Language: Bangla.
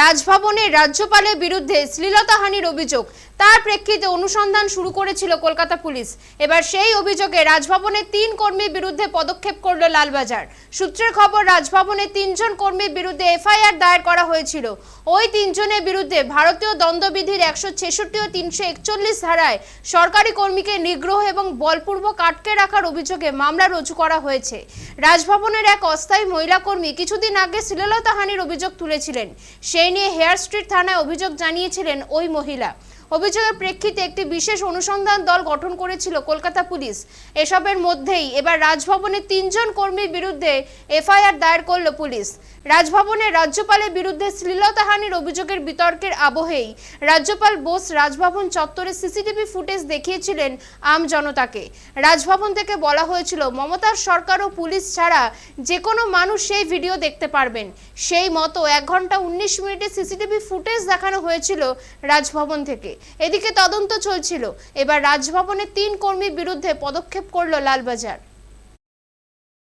রাজভবনে রাজ্যপালের বিরুদ্ধে শ্লীলতাহানির অভিযোগ। তার প্রেক্ষিতে অনুসন্ধান শুরু করেছিল কলকাতা পুলিশ। এবার সেই অভিযোগে রাজভবনের তিন কর্মীর বিরুদ্ধে পদক্ষেপ করল লালবাজার। সূত্রের খবর, রাজভবনে তিনজন কর্মীর বিরুদ্ধে এফআইআর দায়ের করা হয়েছিল। ওই তিনজনের বিরুদ্ধে ভারতীয় দণ্ডবিধির একশো ছেষট্টি ও তিনশো একচল্লিশ ধারায় সরকারি কর্মীকে নিগ্রহ এবং বলপূর্বক আটকে রাখার অভিযোগে মামলা রুজু করা হয়েছে। রাজভবনের এক অস্থায়ী মহিলা কর্মী কিছুদিন আগে শ্লীলতাহানির অভিযোগ তুলেছিলেন। সেই নিয়ে হেয়ার স্ট্রিট থানায় অভিযোগ জানিয়েছিলেন ওই মহিলা। অভিযোগের প্রেক্ষিতে একটি বিশেষ অনুসন্ধান দল গঠন করেছিল কলকাতা পুলিশ। এসবের মধ্যেই এবার রাজভবনের তিনজন কর্মীর বিরুদ্ধে এফআইআর দায়ের করল পুলিশ। রাজভবনে রাজ্যপালের বিরুদ্ধে শ্লীলতাহানির অভিযোগের বিতর্কের আবহেই রাজ্যপাল বোস রাজভবন চত্বরে সিসিটিভি ফুটেজ দেখিয়েছিলেন আম জনতাকে। রাজভবন থেকে বলা হয়েছিল, মমতার সরকার ও পুলিশ ছাড়া যে কোনো মানুষ সেই ভিডিও দেখতে পারবেন। সেই মতো এক ঘণ্টা উনিশ মিনিটে সিসিটিভি ফুটেজ দেখানো হয়েছিল রাজভবন থেকে। এদিকে তদন্ত চলছিল। এবার রাজভবনের তিন কর্মীর বিরুদ্ধে পদক্ষেপ করল লালবাজার।